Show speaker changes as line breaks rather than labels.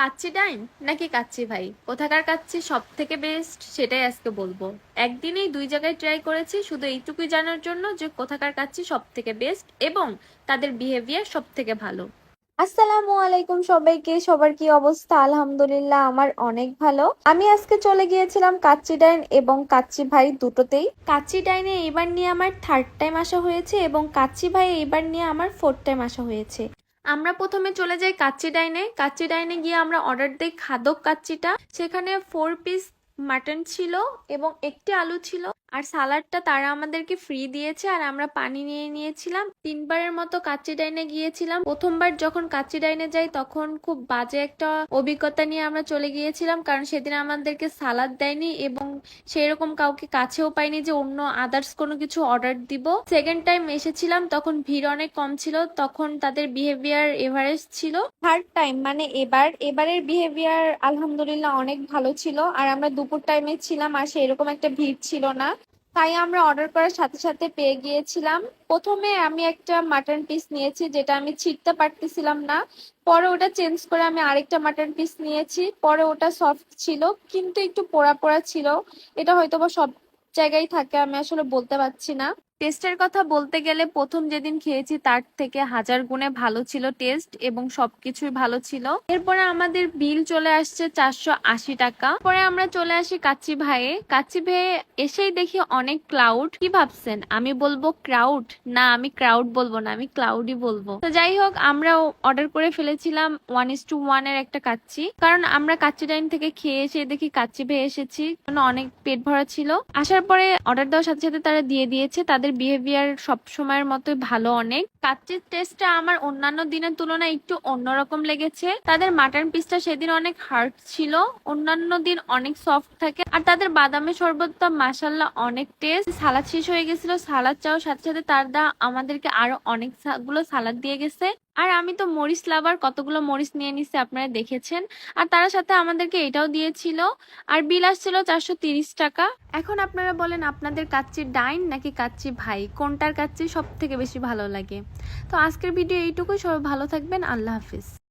কাচ্চি ডাইন নাকি কাচ্চি ভাই? কোথাকার কাচ্চি সব থেকে বেস্ট সেটাই আজকে বলব। একদিনেই দুই জায়গায় ট্রাই করেছি, শুধু এইটুকুই জানার জন্য যে কোথাকার কাচ্চি সব থেকে বেস্ট এবং তাদের বিহেভিয়ার সব থেকে ভালো।
আসসালামু আলাইকুম সবাইকে, সবার কি অবস্থা? আলহামদুলিল্লাহ, আমার অনেক ভালো। আমি আজকে চলে গিয়েছিলাম কাচ্চি ডাইন এবং কাচ্চি ভাই দুটোতেই। কাচ্চি ডাইনে এবার নিয়ে আমার থার্ড টাইম আসা হয়েছে এবং কাচ্চি ভাই এবার নিয়ে আমার ফোর্থ টাইম আসা হয়েছে।
আমরা প্রথমে চলে যাই কাচ্চি ডাইনে। কাচ্চি ডাইনে গিয়ে আমরা অর্ডার দিই খাদক কাচ্চিটা। সেখানে ফোর পিস মাটন ছিল এবং একটি আলু ছিল। আর সালাডটা তারা আমাদেরকে ফ্রি দিয়েছে আর আমরা পানি নিয়ে নিয়েছিলাম। তিনবারের মতো কাচ্চি ডাইনে গিয়েছিলাম। প্রথমবার যখন কাচ্চি ডাইনে যাই তখন খুব বাজে একটা অভিজ্ঞতা নিয়ে আমরা চলে গিয়েছিলাম। কারণ সেদিন আমাদেরকে সালাদ দেয়নি এবং সেই রকম কাউকে কাছেও পাইনি যে অন্য আদার্স কোনো কিছু অর্ডার দিব। সেকেন্ড টাইম এসেছিলাম, তখন ভিড় অনেক কম ছিল, তখন তাদের বিহেভিয়ার এভারেজ ছিল।
থার্ড টাইম মানে এবার, এবারের বিহেভিয়ার আলহামদুলিল্লাহ অনেক ভালো ছিল, আর আমরা দুপুর টাইমে ছিলাম আর সেরকম একটা ভিড় ছিল না। তাই আমরা অর্ডার করার সাথে সাথে পেয়ে গিয়েছিলাম। প্রথমে আমি একটা মাটন পিস নিয়েছি, যেটা আমি ছিটতে পারতেছিলাম না। পরে ওটা চেঞ্জ করে আমি আরেকটা মাটন পিস নিয়েছি। পরে ওটা সফট ছিল, কিন্তু একটু পোড়া পোড়া ছিল। এটা হয়তো বা সব জায়গায় থাকে, আমি আসলে বলতে পারছি না।
টেস্টের কথা বলতে গেলে প্রথম যেদিন খেয়েছি তার থেকে হাজার গুণে ভালো ছিল টেস্ট এবং সবকিছুই ভালো ছিল। এরপরে আমাদের বিল চলে আসছে চারশো আশি টাকা। পরে আমরা চলে আসি কাচ্চি ভাইয়ে। কাচ্চি ভাইয়ে এসেই দেখি অনেক ক্লাউড। কি ভাবছেন? আমি বলব ক্রাউড? না, আমি ক্রাউড বলব না, আমি ক্লাউডই বলব। তো যাই হোক আমরা অর্ডার করে ফেলেছিলাম ওয়ান ইস টু ওয়ানের একটা কাচ্চি। কারণ আমরা কাচ্চি টাইম থেকে খেয়ে এসে দেখি কাচ্চি ভেয়ে এসেছি। অনেক পেট ভরা ছিল। আসার পরে অর্ডার দেওয়ার সাথে সাথে তারা দিয়ে দিয়েছে। তাদের বিহেভিয়ার সব সময়ের মতোই ভালো অনেক। কাচ্চির টেস্টটা আমার অন্যান্য দিনের তুলনায় একটু অন্যরকম লেগেছে। তাদের মাটন পিসটা সেদিন অনেক হার্ড ছিল, অন্যান্য দিন অনেক সফট থাকে, আর তাদের বাদামের শরবতটা মাসাল্লাহ অনেক টেস্ট সালাদ শেষ হয়ে গেছিল, সালাদ চাওয়ার সাথে সাথে তার দা আমাদেরকে আরও অনেকগুলো সালাদ দিয়ে গেছে। আর আমি তো মরিচ লাভার, কতগুলো মরিচ নিয়ে নিছি আপনারা দেখেছেন। আর তার সাথে আমাদেরকে এটাও দিয়েছিল। আর বিল আসছিল চারশো টাকা। এখন আপনারা বলেন আপনাদের কাচ্চি ডাইন নাকি কাচ্চি ভাই? কোনটার কাচ্চি সব থেকে বেশি ভালো লাগে? তো আজকের ভিডিও এইটুকুই। সবাই ভালো থাকবেন। আল্লাহ হাফিজ।